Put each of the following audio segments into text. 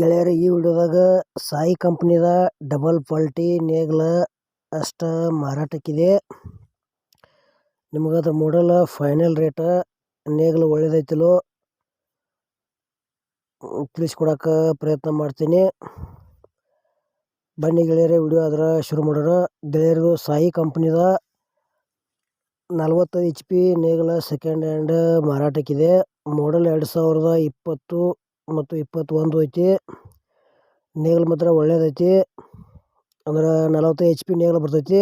ಗೆಳೆಯರೇ ಈ ವಿಡಿಯೋದಾಗ ಸಾಯಿ ಕಂಪ್ನಿದ ಡಬಲ್ ಪಾಲ್ಟಿ ನೇಗ್ಲ ಅಷ್ಟ ಮಾರಾಟಕ್ಕಿದೆ. ಅದು ಮಾಡಲ್ ಫೈನಲ್ ರೇಟ ನೇಗ್ಲು ಒಳ್ಳೇದೈತಿಲ್ಲೋ ತಿಳಿಸ್ಕೊಡಕ್ಕೆ ಪ್ರಯತ್ನ ಮಾಡ್ತೀನಿ. ಬನ್ನಿ ಗೆಳೆಯರೇ, ವಿಡಿಯೋ ಅದರ ಶುರು ಮಾಡೋರು ಗೆಳೆಯರದು ಸಾಯಿ ಕಂಪ್ನಿದ ನಲ್ವತ್ತೈದು ಎಚ್ ಪಿ ನೇಗ್ಲ ಸೆಕೆಂಡ್ ಹ್ಯಾಂಡ್ ಮಾರಾಟಕ್ಕಿದೆ. ಮಾಡಲ್ ಎರಡು ಸಾವಿರದ ಇಪ್ಪತ್ತು ಮತ್ತು ಇಪ್ಪತ್ತೊಂದು ಐತಿ. ನೇಗಿಲು ಮಾತ್ರ ಒಳ್ಳೇದೈತಿ. ಅಂದ್ರೆ ನಲವತ್ತು ಎಚ್ ಪಿ ನೇಗಿಲು ಬರ್ತೈತಿ.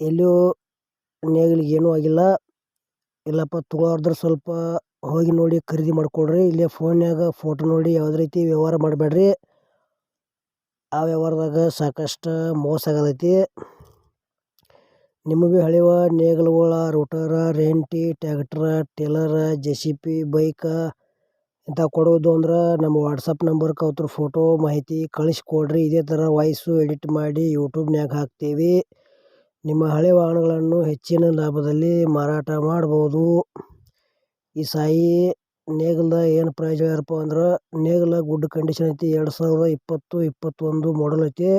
ಎಲ್ಲಿಯೂ ನೇಗಿಲಿಗೆ ಏನೂ ಆಗಿಲ್ಲ. ಇಲ್ಲಪ್ಪ ತೊಗೊಳೋರ್ದ್ರೆ ಸ್ವಲ್ಪ ಹೋಗಿ ನೋಡಿ ಖರೀದಿ ಮಾಡಿಕೊಡ್ರಿ ಇಲ್ಲೇ ಫೋನ್ಯಾಗ ಫೋಟೋ ನೋಡಿ ಯಾವುದೇ ರೀತಿ ವ್ಯವಹಾರ ಮಾಡಬೇಡ್ರಿ ಆ ವ್ಯವಹಾರದಾಗ ಸಾಕಷ್ಟು ಮೋಸ ಆಗತೈತಿ ನಿಮಗೆ ಹಳೆವ ನೇಗಿಲುಗಳ ರೋಟರ, ರೆಂಟಿ, ಟ್ಯಾಕ್ಟ್ರ, ಟೇಲರ, ಜೆ ಸಿ ಪಿ, ಬೈಕ ಇಂಥ ಕೊಡೋದು ಅಂದ್ರೆ ನಮ್ಮ ವಾಟ್ಸಪ್ ನಂಬರ್ ಅವ್ರ ಫೋಟೋ ಮಾಹಿತಿ ಕಳಿಸ್ಕೊಡ್ರಿ. ಇದೇ ಥರ ವಾಯ್ಸು ಎಡಿಟ್ ಮಾಡಿ ಯೂಟ್ಯೂಬ್ನ್ಯಾಗ ಹಾಕ್ತೀವಿ. ನಿಮ್ಮ ಹಳೆ ವಾಹನಗಳನ್ನು ಹೆಚ್ಚಿನ ಲಾಭದಲ್ಲಿ ಮಾರಾಟ ಮಾಡ್ಬೋದು. ಈ ಸಾಯಿ ನೇಗಿಲ್ದ ಏನು ಪ್ರಯೋಜನ ಯಾರಪ್ಪ ಅಂದ್ರೆ ನೇಗಿಲ ಗುಡ್ ಕಂಡೀಷನ್ ಐತಿ. ಎರಡು ಸಾವಿರದ ಇಪ್ಪತ್ತು, ಇಪ್ಪತ್ತೊಂದು ಮಾಡಲ್ ಐತಿ.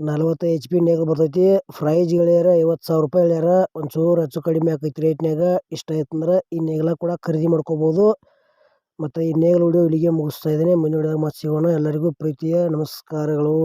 ನಲ್ವತ್ತು ಎಚ್ ಪಿ ನೇಗಿಲು ಬರ್ತೈತಿ. ಪ್ರೈಸ್ ಹೇಳ್ಯಾರ ಐವತ್ತು ಸಾವಿರ ರೂಪಾಯಿ ಹೇಳ್ಯಾರ ಒಂಚೂರು ಹೆಚ್ಚು ಕಡಿಮೆ ಆಕೈತಿ ರೇಟ್ನ್ಯಾಗ ಇಷ್ಟ ಆಯ್ತಂದ್ರೆ ಈ ನೇಗಿಲ ಕೂಡ ಖರೀದಿ ಮಾಡ್ಕೋಬೋದು. ಮತ್ತು ಈ ನೇಗಿಲು ಇಲ್ಲಿಗೆ ಮುಗಿಸ್ತಾ ಇದ್ದೀನಿ. ಮುಂದಿನ ವಿಡಿಯೋದಾಗ ಮತ್ತೆ ಸಿಗೋಣ. ಎಲ್ಲರಿಗೂ ಪ್ರೀತಿಯ ನಮಸ್ಕಾರಗಳು.